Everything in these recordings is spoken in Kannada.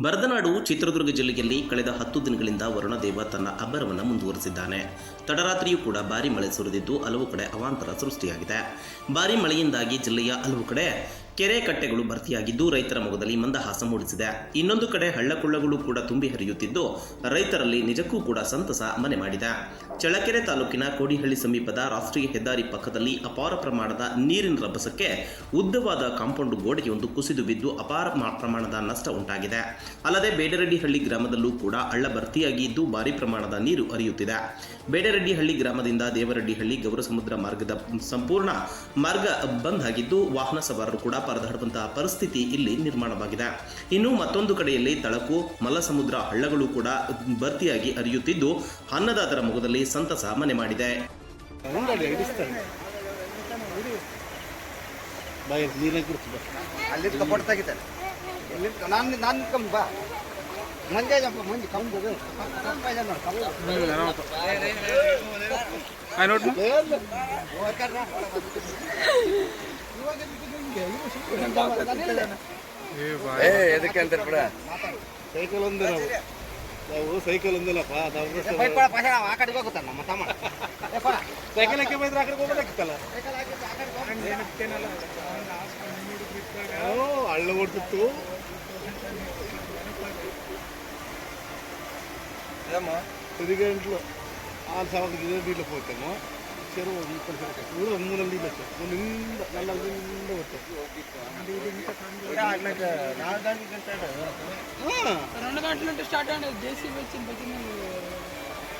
ಬರದನಾಡು ಚಿತ್ರದುರ್ಗ ಜಿಲ್ಲೆಯಲ್ಲಿ ಕಳೆದ ಹತ್ತು ದಿನಗಳಿಂದ ವರುಣದೇವ ತನ್ನ ಅಬ್ಬರವನ್ನು ಮುಂದುವರೆಸಿದ್ದಾನೆ. ತಡರಾತ್ರಿಯೂ ಕೂಡ ಭಾರಿ ಮಳೆ ಸುರಿದಿದ್ದು ಹಲವು ಕಡೆ ಅವಾಂತರ ಸೃಷ್ಟಿಯಾಗಿದೆ. ಭಾರಿ ಮಳೆಯಿಂದಾಗಿ ಜಿಲ್ಲೆಯ ಹಲವು ಕಡೆ ಕೆರೆ ಕಟ್ಟೆಗಳು ಭರ್ತಿಯಾಗಿದ್ದು ರೈತರ ಮೊಗದಲ್ಲಿ ಮಂದಹಾಸ ಮೂಡಿಸಿದೆ. ಇನ್ನೊಂದು ಕಡೆ ಹಳ್ಳಕೊಳ್ಳಗಳು ಕೂಡ ತುಂಬಿ ಹರಿಯುತ್ತಿದ್ದು, ರೈತರಲ್ಲಿ ನಿಜಕ್ಕೂ ಕೂಡ ಸಂತಸ ಮನೆ ಮಾಡಿದೆ. ಚಳ್ಳಕೆರೆ ತಾಲೂಕಿನ ಕೋಡಿಹಳ್ಳಿ ಸಮೀಪದ ರಾಷ್ಟ್ರೀಯ ಹೆದ್ದಾರಿ ಪಕ್ಕದಲ್ಲಿ ಅಪಾರ ಪ್ರಮಾಣದ ನೀರಿನ ರಭಸಕ್ಕೆ ಉದ್ದವಾದ ಕಾಂಪೌಂಡ್ ಗೋಡೆಯೊಂದು ಕುಸಿದು ಬಿದ್ದು ಅಪಾರ ಪ್ರಮಾಣದ ನಷ್ಟ ಉಂಟಾಗಿದೆ. ಅಲ್ಲದೆ ಬೇಡರೆಡ್ಡಿಹಳ್ಳಿ ಗ್ರಾಮದಲ್ಲೂ ಕೂಡ ಹಳ್ಳ ಭರ್ತಿಯಾಗಿದ್ದು ಭಾರಿ ಪ್ರಮಾಣದ ನೀರು ಹರಿಯುತ್ತಿದೆ. ಬೇಡರೆಡ್ಡಿಹಳ್ಳಿ ಗ್ರಾಮದಿಂದ ದೇವರೆಡ್ಡಿಹಳ್ಳಿ ಗೌರಸಮುದ್ರ ಮಾರ್ಗದ ಸಂಪೂರ್ಣ ಮಾರ್ಗ ಬಂದ್ ಆಗಿದ್ದು, ವಾಹನ ಸವಾರರು ಕೂಡ ಪರದಾಡುವಂತಹ ಪರಿಸ್ಥಿತಿ ಇಲ್ಲಿ ನಿರ್ಮಾಣವಾಗಿದೆ. ಇನ್ನು ಮತ್ತೊಂದು ಕಡೆಯಲ್ಲಿ ತಳಕು ಮಲಸಮುದ್ರ ಹಳ್ಳಗಳು ಕೂಡ ಭರ್ತಿಯಾಗಿ ಹರಿಯುತ್ತಿದ್ದು ಅನ್ನದಾತರ ಮುಖದಲ್ಲಿ ಸಂತಸ ಮನೆ ಮಾಡಿದೆ. ಮಂಜೆ ಮಂಜೆ ಮಂಜಿ ಕಂಬು ಏ ಎದಕ್ಕೆ ಅಂತಾರೆ ಬಿಡ? ಸೈಕಲ್ ಒಂದೇ ನಾವು. ನಾವು ಸೈಕಲ್ ಒಂದಿಲ್ಲಪ್ಪ ನಾವು ಆ ಕಡೆಗೆ ಹೋಗುತ್ತಾನೆ ನಮ್ಮ ತಮ್ಮ. ಸೈಕಲ್ ಹಾಕಿ ಬೈದ್ರೆ ಆ ಕಡೆ ಹೋಗ್ಬೇಕಾಗಿತ್ತಲ್ಲ ಓ ಹಳ್ಳ ಓಡ್ತಿತ್ತು. ತಿರುಗಿ ಎಂಟ್ಲು ಆರು ಸಾವಿರದ ಗಿಡ ನೀಡ್ಲಿಕ್ಕೆ ಹೋಗ್ತೇನೆ చెరువు కూడా మూలండి నిండా నల్ల నిండా రెండు గంటల నుండి స్టార్ట్ అయ్యింది జేసీబీ వచ్చింది వచ్చింది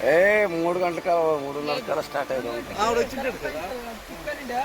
ఏ మూడు గంటల మూడున్నర కల్లా స్టార్ట్ అయ్యింది ఆవిడ వచ్చింటే కదా కుక్కరిండా